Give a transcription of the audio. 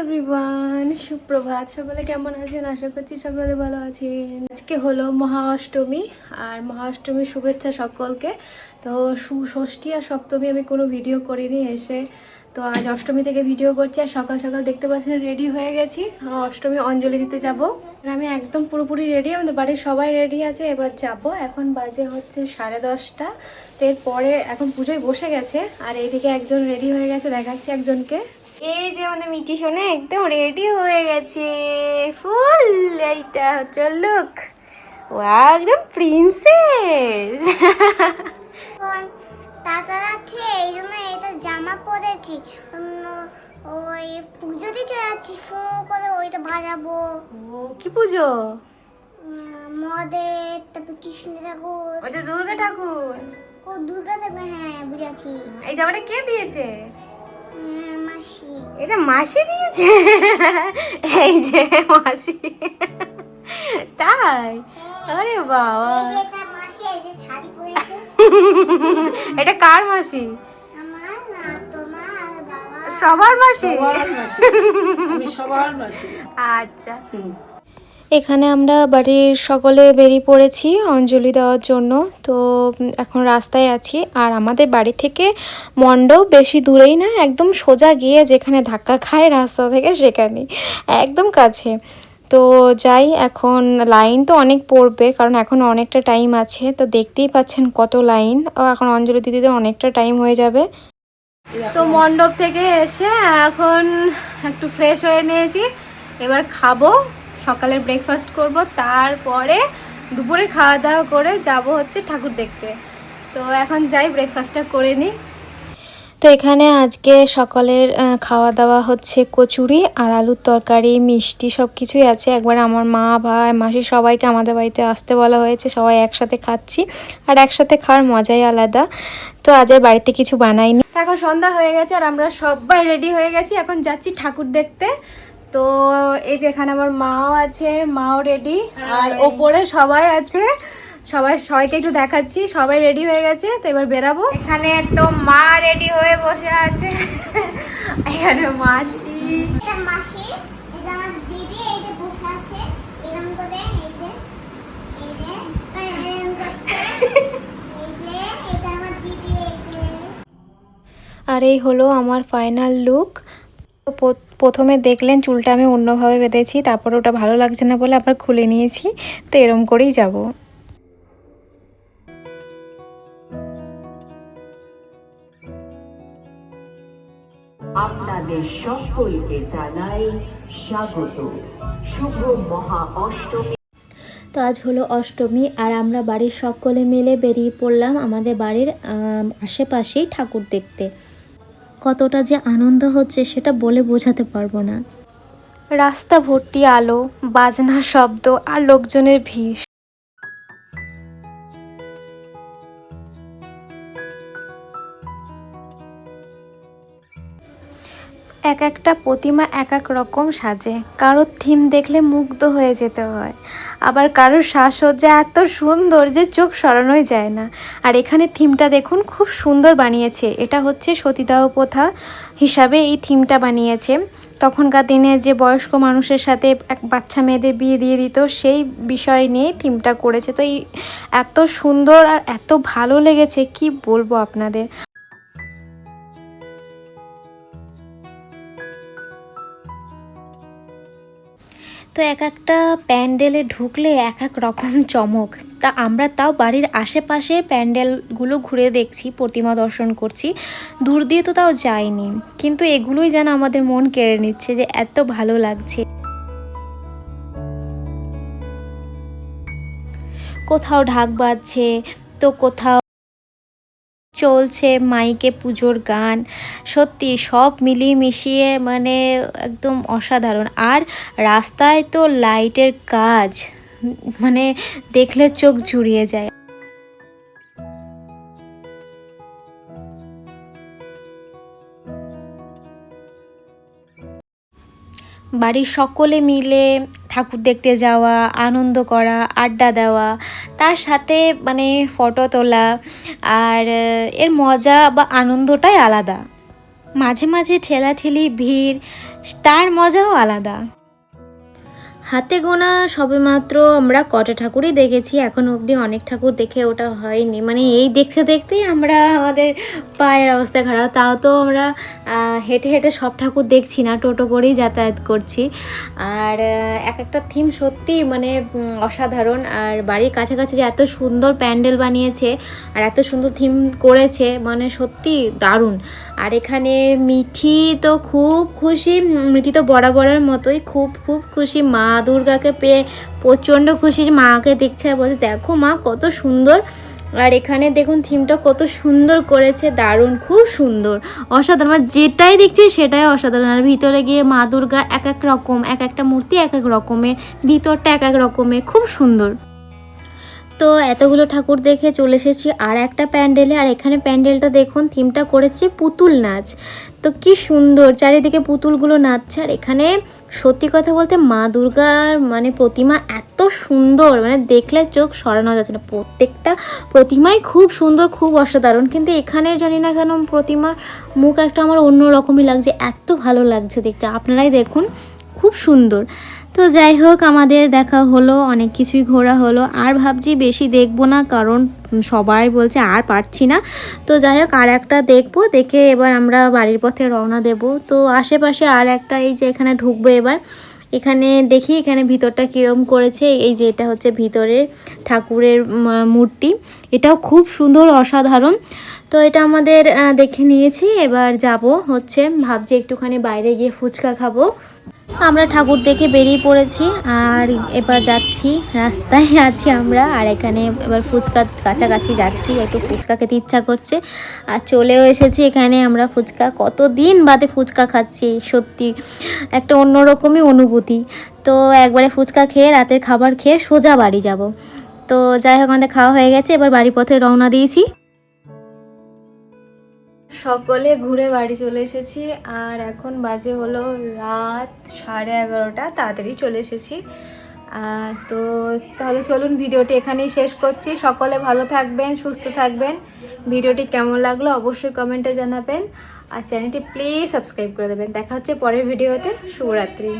Everyone সুপ্রভাত। সকলে কেমন আছেন? আশা করছি সকলে ভালো আছেন। আজকে হলো মহা অষ্টমী আর মহা অষ্টমীর শুভেচ্ছা সকলকে। তো সুষষ্ঠী আর সপ্তমী আমি কোনো ভিডিও করিনি এসে। তো আজ অষ্টমী থেকে ভিডিও করছি, আর সকাল সকাল দেখতে পাচ্ছেন রেডি হয়ে গেছি। অষ্টমী অঞ্জলি দিতে যাব। আমি একদম পুরোপুরি রেডি আমাদের বাড়ির সবাই রেডি আছে, এবার যাব। এখন বাজে হচ্ছে সাড়ে দশটা। তো এরপরে এখন পুজোয় বসে গেছে, আর এইদিকে একজন রেডি হয়ে গেছে, দেখাচ্ছি একজনকে। এই যে আমাদের মিটি শোনে একদম রেডি হয়ে গেছে। ফুল এইটা হচ্ছে লুক ও একদম প্রিন্সেস তাতা যাচ্ছে এই জন্য এটা জামা পরেছি। ওই পুজো দিতে যাচ্ছি ফু করে ওইটা বাজাবো। ও কি পুজো? মদের তারপর কৃষ্ণ ঠাকুর। ওই দুর্গা ঠাকুর? ও দুর্গা ঠাকুর হ্যাঁ বুঝেছি। এই জামাটা কে দিয়েছে? এটা মাসি দিয়েছে? এই যে মাসি। তাই? আরে বাবা। এটা কার মাসি? আমার না তোমার আর বাবা। সবার মাসি? সবার মাসি। আমি সবার মাসি। আচ্ছা। এখানে আমরা বাড়ির সকলে বেরিয়ে পড়েছি অঞ্জলি দেওয়ার জন্য। তো এখন রাস্তায় আছি। আর আমাদের বাড়ি থেকে মণ্ডপ বেশি দূরেই না, একদম সোজা গিয়ে যেখানে ধাক্কা খায় রাস্তা থেকে সেখানে একদম কাছে। তো যাই, এখন লাইন তো অনেক পড়বে, কারণ এখন অনেকটা টাইম আছে। তো দেখতেই পাচ্ছেন কত লাইন। এখন অঞ্জলি দিতে অনেকটা টাইম হয়ে যাবে। তো মণ্ডপ থেকে এসে এখন একটু ফ্রেশ হয়ে নিয়েছি। এবার খাব। সকালের ব্রেকফাস্ট করব তারপরে দুপুরে খাওয়া দাওয়া করে যাব হচ্ছে ঠাকুর দেখতে। তো এখন যাই ব্রেকফাস্টটা করে নিই। তো এখানে আজকে সকালের খাওয়া দাওয়া হচ্ছে কচুরি আর আলুর তরকারি মিষ্টি সব কিছুই আছে। একবার আমার মা ভাই মাসি সবাইকে আমাদের বাড়িতে আসতে বলা হয়েছে সবাই একসাথে খাচ্ছি আর একসাথে খাওয়ার মজাই আলাদা। তো আজ আর বাড়িতে কিছু বানাইনি। এখন সন্ধ্যা হয়ে গেছে আর আমরা সবাই রেডি হয়ে গেছি। এখন যাচ্ছি ঠাকুর দেখতে। তো এই যে এখানে আমার মাও আছে মাও রেডি আর ওপরে সবাই আছে। সবাই সবাইকে একটু দেখাচ্ছি সবাই রেডি হয়ে গেছে তো এবার বেরাবো। এখানে তো মা রেডি হয়ে বসে আছে। এখানে মাসি। আর এই হলো আমার ফাইনাল লুক প্রথমে দেখলেন চুলটা আমি অন্যভাবে বেঁধেছি তারপর ওটা ভালো লাগছে না বলে আবার খুলে নিয়েছি তো এরম করেই যাব। আপনাদের সকলকে জানাই স্বাগত। শুভ মহা অষ্টমী তো আজ হলো অষ্টমী আর আমরা বাড়ির সকলে মিলে বেরিয়ে পড়লাম আমাদের বাড়ির আশেপাশেই ঠাকুর দেখতে। কতটা যে আনন্দ হচ্ছে সেটা বলে বোঝাতে পারব না। রাস্তা ভর্তি আলো বাজনা শব্দ আর লোকজনের ভিড়। এক একটা প্রতিমা এক এক রকম সাজে। কারোর থিম দেখলে মুগ্ধ হয়ে যেতে হয়। আবার কারোর সাজসজ্জা এত সুন্দর যে চোখ সরানোই যায় না। আর এখানে থিমটা দেখুন, খুব সুন্দর বানিয়েছে। এটা হচ্ছে সতীদাহ প্রথা হিসাবে এই থিমটা বানিয়েছে। তখনকার দিনে যে বয়স্ক মানুষের সাথে এক বাচ্চা মেয়েদের বিয়ে দিয়ে দিত, সেই বিষয় নিয়ে থিমটা করেছে। তো এই এত সুন্দর আর এত ভালো লেগেছে, কি বলব আপনাদের? তো এক একটা প্যান্ডেলে ঢুকলে এক এক রকম চমক। তা আমরা তাও বাড়ির আশেপাশে প্যান্ডেলগুলো ঘুরে দেখছি, প্রতিমা দর্শন করছি। দূর দিয়ে তো তাও যাইনি। কিন্তু এগুলোই যেন আমাদের মন কেড়ে নিচ্ছে যে এত ভালো লাগছে। কোথাও ঢাক বাজছে, তো কোথাও চলছে, মাইকে পুজোর গান। সত্যি সব মিলিয়ে মিশিয়ে মানে একদম অসাধারণ। আর রাস্তায় তো লাইটের কাজ মানে দেখলে চোখ জুড়িয়ে যায়। বাড়ির সকলে মিলে ঠাকুর দেখতে যাওয়া, আনন্দ করা, আড্ডা দেওয়া, তার সাথে মানে ফটো তোলা আর, এর মজা বা আনন্দটাই আলাদা। মাঝে মাঝে ঠেলাঠেলি, ভিড়, তার মজাও আলাদা। হাতে গোনা সবেমাত্র আমরা কটা ঠাকুরই দেখেছি, এখন অবধি অনেক ঠাকুর দেখে ওটা হয়নি। মানে এই দেখতে দেখতেই আমরা আমাদের পায়ের অবস্থা খারাপ, তাও তো আমরা হেঁটে হেঁটে সব ঠাকুর দেখছি না, টোটো করেই যাতায়াত করছি। আর এক একটা থিম সত্যি মানে অসাধারণ। আর বাড়ির কাছাকাছি যে এত সুন্দর প্যান্ডেল বানিয়েছে আর এত সুন্দর থিম করেছে মানে সত্যি দারুণ। আর এখানে মিঠি তো খুব খুশি, মিঠি তো বরাবরের মতোই খুব খুব খুশি মা দুর্গাকে পেয়ে প্রচণ্ড খুশি মাকে দেখছে আর বলছে, দেখো মা, কত সুন্দর। আর এখানে দেখুন থিমটা কত সুন্দর করেছে, দারুণ, খুব সুন্দর। অসাধারণ মানে যেটাই দেখছি সেটাই অসাধারণ। আর ভিতরে গিয়ে মা দুর্গা এক এক রকম, এক একটা মূর্তি এক এক রকমের, ভিতরটা এক এক রকমের, খুব সুন্দর। তো এতগুলো ঠাকুর দেখে চলে এসেছি আর একটা প্যান্ডেলে। আর এখানে প্যান্ডেলটা দেখুন, থিমটা করেছে পুতুল নাচ। তো কি সুন্দর, চারিদিকে পুতুলগুলো নাচছে। আর এখানে সত্যি কথা বলতে মা দুর্গার মানে প্রতিমা এত সুন্দর মানে দেখলে চোখ সরানো যাচ্ছে না। প্রত্যেকটা প্রতিমাই খুব সুন্দর, খুব অসাধারণ। কিন্তু এখানে জানি না কেন প্রতিমার মুখ একটা আমার অন্য রকমই লাগছে, এত ভালো লাগছে দেখতে। আপনারাই দেখুন, খুব সুন্দর। তো যাই হোক, আমাদের দেখা হলো, অনেক কিছুই ঘোরা হলো। আর ভাবছি বেশি দেখব না, কারণ সবাই বলছে আর পারছি না। তো যাই হোক, আর একটা দেখব, দেখে এবার আমরা বাড়ির পথে রওনা দেব। তো আশেপাশে আর একটা, এই যে এখানে ঢুকবো এবার। এখানে দেখি এখানে ভিতরটা কীরকম করেছে। এই যে এটা হচ্ছে ভিতরের ঠাকুরের মূর্তি। এটাও খুব সুন্দর, অসাধারণ। তো এটা আমাদের দেখে নিয়েছি। এবার যাব হচ্ছে, ভাবছি একটুখানি বাইরে গিয়ে ফুচকা খাব। আমরা ঠাকুর দেখে বেরিয়ে পড়েছি আর এবার যাচ্ছি রাস্তায়, আছি আমরা। আর এখানে এবার ফুচকা কাছাকাছি যাচ্ছি, একটু ফুচকা খেতে ইচ্ছা করছে। আর চলেও এসেছি এখানে আমরা ফুচকা। কত দিন বাদে ফুচকা খাচ্ছি, সত্যি। একটা অন্যরকমই অনুভূতি। তো একবারে ফুচকা খেয়ে রাতের খাবার খেয়ে সোজা বাড়ি যাব। তো যাই হোক আমাদের খাওয়া হয়ে গেছে, এবার বাড়ি পথে রওনা দিয়েছি। সকলে ঘুরে বাড়ি চলে এসেছি। আর এখন বাজে হলো রাত সাড়ে এগারোটা, তাড়াতাড়ি চলে এসেছি। তো তাহলে চলুন ভিডিওটি এখানেই শেষ করছি। সকলে ভালো থাকবেন, সুস্থ থাকবেন। ভিডিওটি কেমন লাগল অবশ্যই কমেন্টে জানাবেন। আর চ্যানেলটি প্লিজ সাবস্ক্রাইব করে দেবেন। দেখা হচ্ছে পরের ভিডিওতে। শুভরাত্রি।